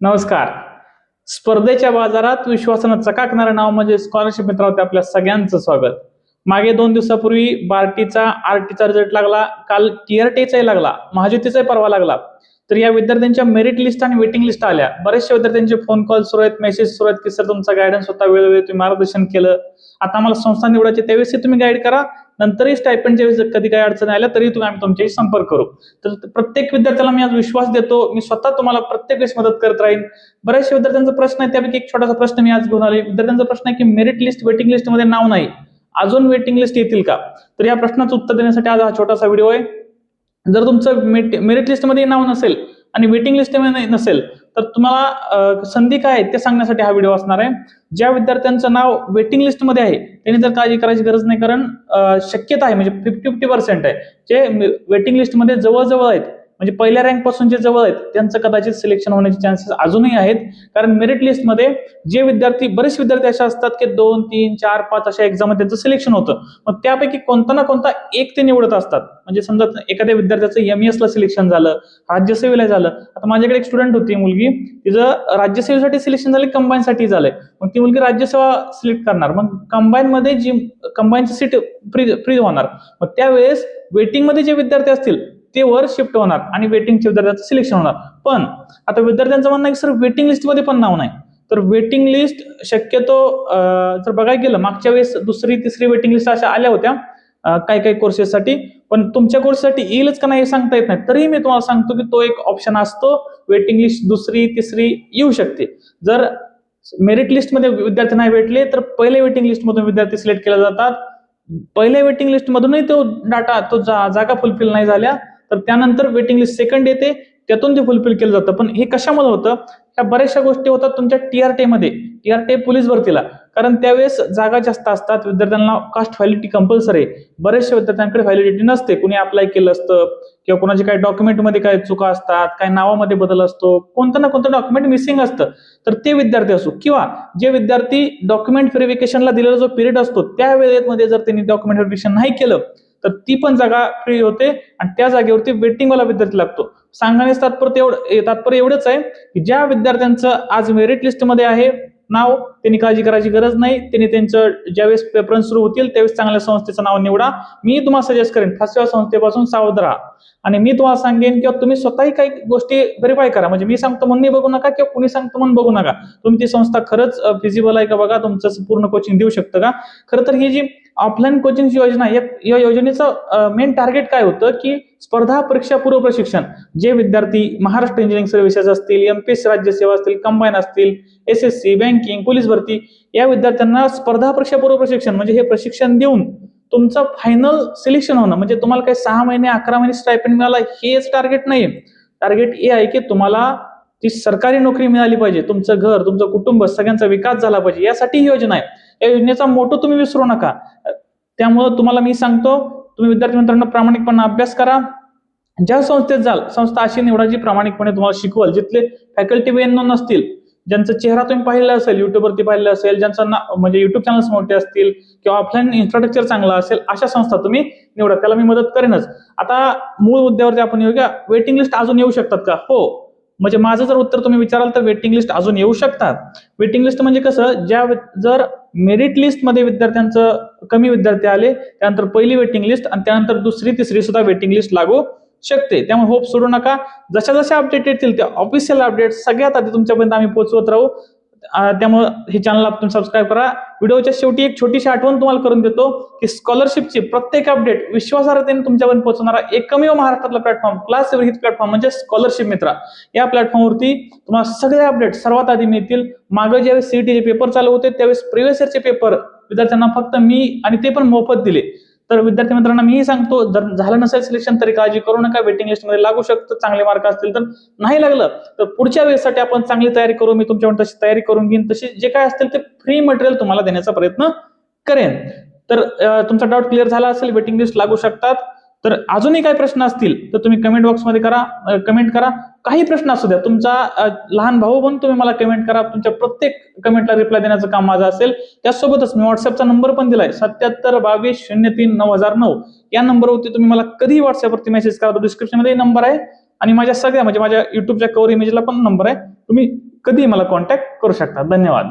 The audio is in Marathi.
नमस्कार. स्पर्धेच्या बाजारात विश्वासानं चकाकणारं नाव म्हणजे स्कॉलरशिप मित्रावरती आपल्या सगळ्यांचं स्वागत. मागे दोन दिवसापूर्वी बार्टीचा आरटीचा रिझल्ट लागला काल टीआरटीचाही लागला महाज्योतीचाही परवा लागला. तर या विद्यार्थ्यांच्या मेरिट लिस्ट आणि वेटिंग लिस्ट आल्या. बरेचशे विद्यार्थ्यांचे फोन कॉल सुरू आहेत मेसेज सुरू आहेत की सर तुमचा गायडन्स होता वेळोवेळी तुम्ही मार्गदर्शन केलं. आता आम्हाला संस्था निवडायची त्यावेळेस तुम्ही गाईड करा. नंतरही स्टायपंडच्या वेळेस कधी काही अडचण आल्या तरी तुम्ही आम्ही तुमच्याशी संपर्क करू. तर प्रत्येक विद्यार्थ्याला मी आज विश्वास देतो मी स्वतः तुम्हाला प्रत्येक वेळेस मदत करत राहीन. बऱ्याचशा विद्यार्थ्यांचा प्रश्न आहे त्यापैकी एक छोटासा प्रश्न मी आज घेऊन आले विद्यार्थ्यांचा प्रश्न आहे की मेरिट लिस्ट वेटिंग लिस्टमध्ये नाव नाही. अजून वेटिंग लिस्ट येतील का? तर या प्रश्नाचं उत्तर देण्यासाठी आज हा छोटासा व्हिडिओ आहे. जर तुमचं मेरिट लिस्टमध्ये नाव नसेल आणि वेटिंग लिस्टमध्ये नसेल तर तुम्हाला संधी काय आहे ते सांगण्यासाठी हा व्हिडिओ असणार आहे. ज्या विद्यार्थ्यांचं नाव वेटिंग लिस्टमध्ये आहे त्यांनी तर काळजी करायची गरज नाही कारण शक्यता आहे म्हणजे फिफ्टी फिफ्टी पर्सेंट आहे. जे वेटिंग लिस्टमध्ये जवळजवळ आहेत म्हणजे पहिल्या रँकपासून जे जवळ आहेत त्यांचं कदाचित सिलेक्शन होण्याचे चान्सेस अजूनही आहेत. कारण मेरिट लिस्टमध्ये जे विद्यार्थी बरेच विद्यार्थी असे असतात की दोन तीन चार पाच अशा एक्झाममध्ये त्यांचं सिलेक्शन होतं. मग त्यापैकी कोणता ना कोणता एक ते निवडत असतात. म्हणजे समजा एखाद्या विद्यार्थ्याचं एम ला सिलेक्शन झालं राज्यसेवेला झालं. आता माझ्याकडे एक स्टुडंट होती मुलगी. तिचं राज्यसेवेसाठी सिलेक्शन झालं कंबाईनसाठी झालंय. मग ती मुलगी राज्यसेवा सिलेक्ट करणार. मग कंबाईनमध्ये जी कंबाईनची सीट फ्री फ्री होणार. मग त्यावेळेस वेटिंगमध्ये जे विद्यार्थी असतील ते वर शिफ्ट होणार आणि वेटिंगच्या विद्यार्थ्याचं सिलेक्शन होणार. पण आता विद्यार्थ्यांचं म्हणणं आहे की सर वेटिंग लिस्टमध्ये पण नाव नाही. तर वेटिंग लिस्ट शक्यतो जर बघायला गेलं मागच्या वेळेस दुसरी तिसरी वेटिंग लिस्ट अशा आल्या होत्या काही काही कोर्सेससाठी पण तुमच्या कोर्ससाठी येईलच का नाही हे सांगता येत नाही. तरीही मी तुम्हाला सांगतो की तो एक ऑप्शन असतो वेटिंग लिस्ट दुसरी तिसरी येऊ शकते. जर मेरिट लिस्टमध्ये विद्यार्थी नाही भेटले तर पहिले वेटिंग लिस्टमधून विद्यार्थी सिलेक्ट केले जातात. पहिल्या वेटिंग लिस्टमधूनही तो डाटा तो जा, जागा फुलफिल नाही झाल्या. तर त्यानंतर वेटिंग लिस्ट सेकंड येते त्यातून ते फुलफिल केलं जातं. पण हे कशामध्ये होतं? ह्या बऱ्याचशा गोष्टी होतात तुमच्या टीआरटी मध्ये. टीआरटी पोलीस भरतीला कारण त्यावेळेस जागा जास्त असतात विद्यार्थ्यांना कास्ट व्हॅलिडिटी कंपल्सरी आहे. बऱ्याचशा विद्यार्थ्यांकडे व्हॅलिडिटी नसते. कुणी अप्लाय केलं असतं किंवा कोणाचे काही डॉक्युमेंटमध्ये काही चुका असतात काही नावामध्ये बदल असतो कोणतं ना कोणतं डॉक्युमेंट मिसिंग असतं. तर ते विद्यार्थी असो किंवा जे विद्यार्थी डॉक्युमेंट व्हेरिफिकेशनला दिलेला जो पिरियड असतो त्या वेळेमध्ये जर त्यांनी डॉक्युमेंट व्हेरिफिकेशन नाही केलं तर ती पण जागा फ्री होते आणि त्या जागेवरती वेटिंगवाला विद्यार्थी लागतो. सांगण्यास तात्पर्य एवढं तात्पर्य एवढंच आहे की ज्या विद्यार्थ्यांचं आज मेरिट लिस्टमध्ये आहे नाव त्यांनी काळजी करायची गरज नाही त्यांनी त्यांचं ज्यावेळेस पेपर सुरू होतील त्यावेळेस चांगल्या संस्थेचं नाव निवडा. मी तुम्हाला सजेस्ट करेन फसव्या संस्थेपासून सावध राहा. आणि मी तुम्हाला सांगेन किंवा तुम्ही स्वतःही काही गोष्टी व्हेरीफाय करा. म्हणजे मी सांगतो म्हणून बघू नका किंवा कुणी सांगतो म्हणून बघू नका. तुम्ही ती संस्था खरंच फिजिबल आहे का बघा? तुमचं पूर्ण कोचिंग देऊ शकतं का? खरं तर ही जी ऑफलाईन कोचिंग योजना या योजनेचं मेन टार्गेट काय होतं की स्पर्धा परीक्षा पूर्व प्रशिक्षण. जे विद्यार्थी महाराष्ट्र इंजिनिअरिंग सर्व्हिसेस असतील एमपीएस राज्यसेवा असतील कंबाईन असतील S S C banking police भरती या विद्यार्थ्यांना स्पर्धा परीक्षा पूर्व प्रशिक्षण म्हणजे हे प्रशिक्षण देऊन तुमचं फायनल सिलेक्शन होणं म्हणजे तुम्हाला काही सहा महिने अकरा महिने स्टायपेंड मिळाला हेच टार्गेट नाही टार्गेट हे आहे की तुम्हाला ती सरकारी नोकरी मिळाली पाहिजे. तुमचं घर तुमचं कुटुंब सगळ्यांचा विकास झाला पाहिजे. यासाठी ही योजना आहे. या योजनेचा मोठं तुम्ही विसरू नका. त्यामुळं तुम्हाला मी सांगतो तुम्ही विद्यार्थी मित्रांनो प्रामाणिकपणे अभ्यास करा. ज्या संस्थेत जाल संस्था अशी निवडा जी प्रामाणिकपणे तुम्हाला शिकवल जिथले फॅकल्टी वेन नसतील ज्यांचा चेहरा तुम्ही पाहिला असेल युट्यूबवरती पाहिला असेल ज्यांचा ना म्हणजे युट्यूब चॅनल्स मोठे असतील किंवा ऑफलाईन इन्फ्रास्ट्रक्चर चांगला असेल अशा संस्था तुम्ही निवडा त्याला मी मदत करेनच. आता मूळ मुद्द्यावरती आपण येऊया. वेटिंग लिस्ट अजून येऊ शकतात का? हो. म्हणजे माझं जर उत्तर तुम्ही विचाराल तर वेटिंग लिस्ट अजून येऊ शकतात. वेटिंग लिस्ट म्हणजे कसं ज्या जर मेरिट लिस्टमध्ये विद्यार्थ्यांचं कमी विद्यार्थी आले त्यानंतर पहिली वेटिंग लिस्ट आणि त्यानंतर दुसरी तिसरी सुद्धा वेटिंग लिस्ट लागू शकते. त्यामुळे होप सोडू नका. जशा जशा अपडेट येतील त्या ऑफिशियल अपडेट सगळ्यात आधी तुमच्यापर्यंत आम्ही पोहोचवत राहू. त्यामुळे हे चॅनल तुम्ही सबस्क्राईब करा. व्हिडिओच्या शेवटी एक छोटीशी आठवण तुम्हाला करून देतो की स्कॉलरशिपची प्रत्येक अपडेट विश्वासार्हतेने तुमच्यापर्यंत पोहोचणारा एकमेव महाराष्ट्रातला प्लॅटफॉर्म क्लास हिट प्लॅटफॉर्म म्हणजे स्कॉलरशिप मित्रा. या प्लॅटफॉर्मवरती तुम्हाला सगळे अपडेट सर्वात आधी मिळतील. मागे ज्यावेळेस सीईटीचे पेपर चालू होते त्यावेळेस प्रिव्हियस इयरचे पेपर विद्यार्थ्यांना फक्त मी आणि ते पण मोफत दिले. तर विद्यार्थी मित्रांना मीही सांगतो जर झालं नसेल सिलेक्शन तरी काळजी करू नका. वेटिंग लिस्टमध्ये लागू शकतं चांगले मार्क असतील तर नाही लागलं तर पुढच्या वेळेसाठी आपण चांगली तयारी करू. मी तुमच्याकडून तशी तयारी करून घेईन. तशी जे काय असतील ते फ्री मटेरियल तुम्हाला देण्याचा प्रयत्न करेन. तर तुमचा डाऊट क्लिअर झाला असेल वेटिंग लिस्ट लागू शकतात. तर अजूनही काही प्रश्न असतील तर तुम्ही कमेंट बॉक्समध्ये करा कमेंट करा. काही प्रश्न असू द्या. तुमचा लहान भाऊ पण तुम्ही मला कमेंट करा. तुमच्या प्रत्येक कमेंटला रिप्लाय देण्याचं काम माझं असेल. त्यासोबतच मी व्हॉट्सअपचा नंबर पण दिलाय. सत्याहत्तर बावीस शून्य तीन नऊ हजार नऊ. या नंबरवरती तुम्ही मला कधी व्हॉट्सअपवरती मेसेज करा. तो डिस्क्रिप्शनमध्ये नंबर आहे. आणि माझ्या सगळ्या म्हणजे माझ्या युट्यूबच्या कव्हर इमेजला पण नंबर आहे. तुम्ही कधी मला कॉन्टॅक्ट करू शकता. धन्यवाद.